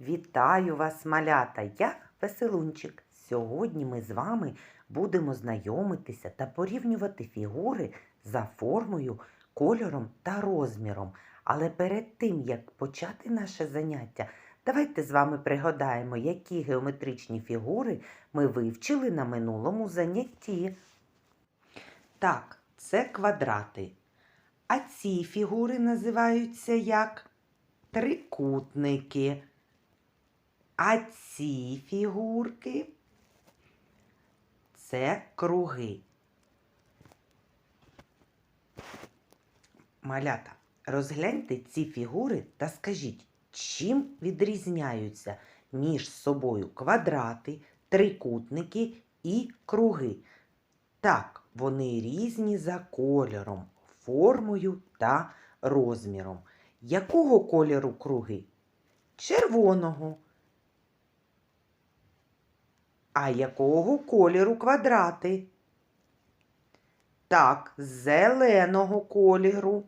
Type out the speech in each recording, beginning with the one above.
Вітаю вас, малята! Я Веселунчик. Сьогодні ми з вами будемо знайомитися та порівнювати фігури за формою, кольором та розміром. Але перед тим, як почати наше заняття, давайте з вами пригадаємо, які геометричні фігури ми вивчили на минулому занятті. Так, це квадрати. А ці фігури називаються як трикутники. А ці фігурки це круги. Малята, розгляньте ці фігури та скажіть, чим відрізняються між собою квадрати, трикутники і круги. Так, вони різні за кольором, формою та розміром. Якого кольору круги? Червоного. А якого кольору квадрати? Так, зеленого кольору.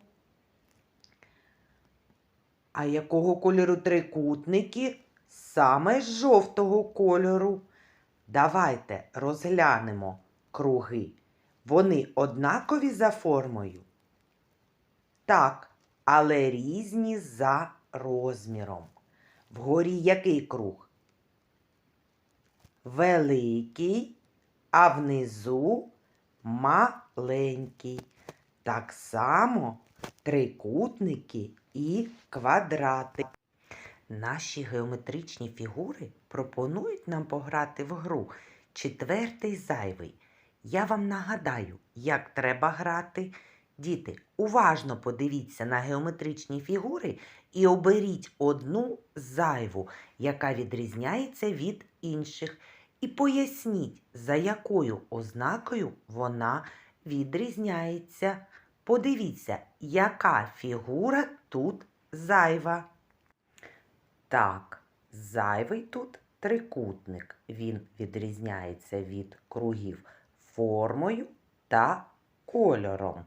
А якого кольору трикутники? Саме жовтого кольору. Давайте розглянемо круги. Вони однакові за формою? Так, але різні за розміром. Вгорі який круг? Великий, а внизу маленький. Так само трикутники і квадрати. Наші геометричні фігури пропонують нам пограти в гру четвертий зайвий. Я вам нагадаю, як треба грати. Діти, уважно подивіться на геометричні фігури і оберіть одну зайву, яка відрізняється від інших. І поясніть, за якою ознакою вона відрізняється. Подивіться, яка фігура тут зайва. Так, зайвий тут трикутник. Він відрізняється від кругів формою та кольором.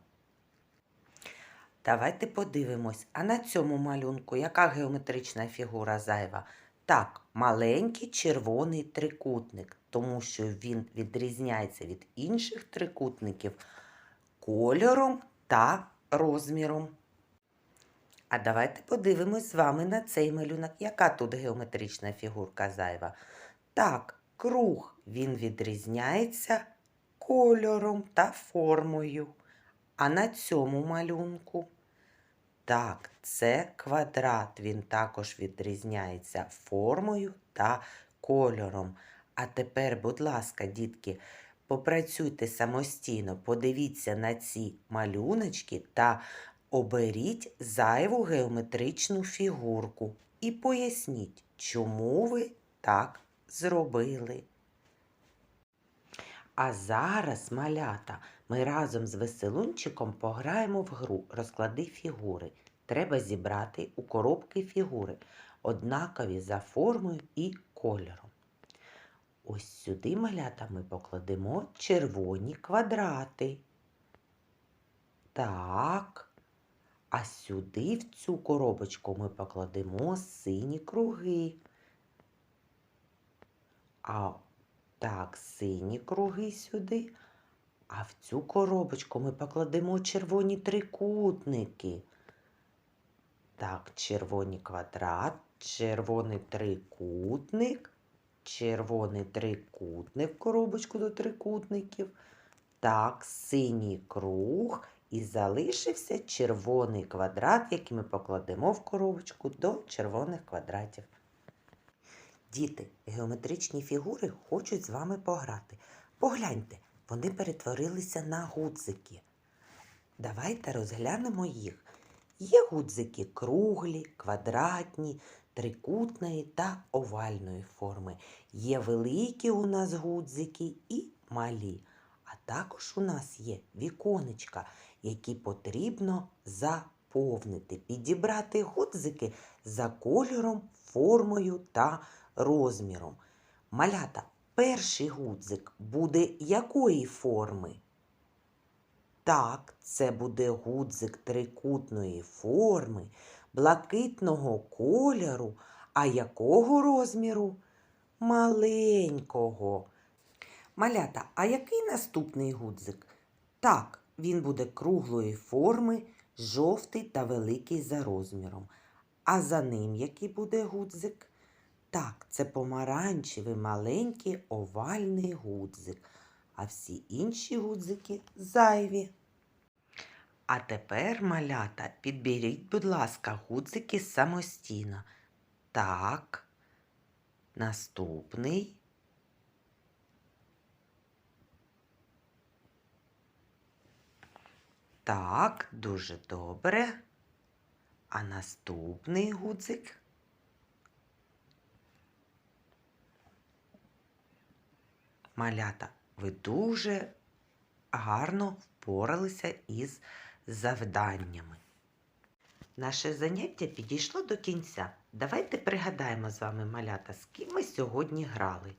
Давайте подивимось, а на цьому малюнку яка геометрична фігура зайва? Так, маленький червоний трикутник, тому що він відрізняється від інших трикутників кольором та розміром. А давайте подивимось з вами на цей малюнок. Яка тут геометрична фігурка зайва? Так, круг він відрізняється кольором та формою. А на цьому малюнку? Так, це квадрат. Він також відрізняється формою та кольором. А тепер, будь ласка, дітки, попрацюйте самостійно, подивіться на ці малюночки та оберіть зайву геометричну фігурку і поясніть, чому ви так зробили. А зараз, малята, ми разом з веселунчиком пограємо в гру Розклади фігури. Треба зібрати у коробки фігури, однакові за формою і кольором. Ось сюди, малята, ми покладемо червоні квадрати. Так. А сюди, в цю коробочку, ми покладемо сині круги. А так, сині круги сюди. А в цю коробочку ми покладемо червоні трикутники. Так, червоний квадрат, червоний трикутник, червоний трикутник в коробочку до трикутників. Так, синій круг. І залишився червоний квадрат, який ми покладемо в коробочку до червоних квадратів. Діти, геометричні фігури хочуть з вами пограти. Погляньте, вони перетворилися на гудзики. Давайте розглянемо їх. Є гудзики круглі, квадратні, трикутної та овальної форми. Є великі у нас гудзики і малі. А також у нас є віконечка, які потрібно заповнити, підібрати гудзики за кольором, формою та розміром. Малята, перший гудзик буде якої форми? Так, це буде гудзик трикутної форми, блакитного кольору, А якого розміру? Маленького. Малята, а який наступний гудзик? Так, він буде круглої форми, жовтий та великий за розміром. А за ним який буде гудзик? Так, це помаранчевий маленький овальний гудзик, а всі інші гудзики зайві. А тепер, малята, підберіть, будь ласка, гудзики самостійно. Так, наступний. Так, дуже добре. А наступний гудзик. Малята, ви дуже гарно впоралися із завданнями. Наше заняття підійшло до кінця. Давайте пригадаємо з вами, малята, з ким ми сьогодні грали.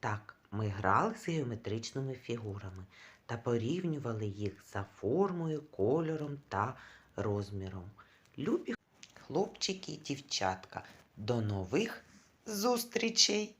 Так, ми грали з геометричними фігурами та порівнювали їх за формою, кольором та розміром. Любі хлопчики і дівчатка, до нових зустрічей!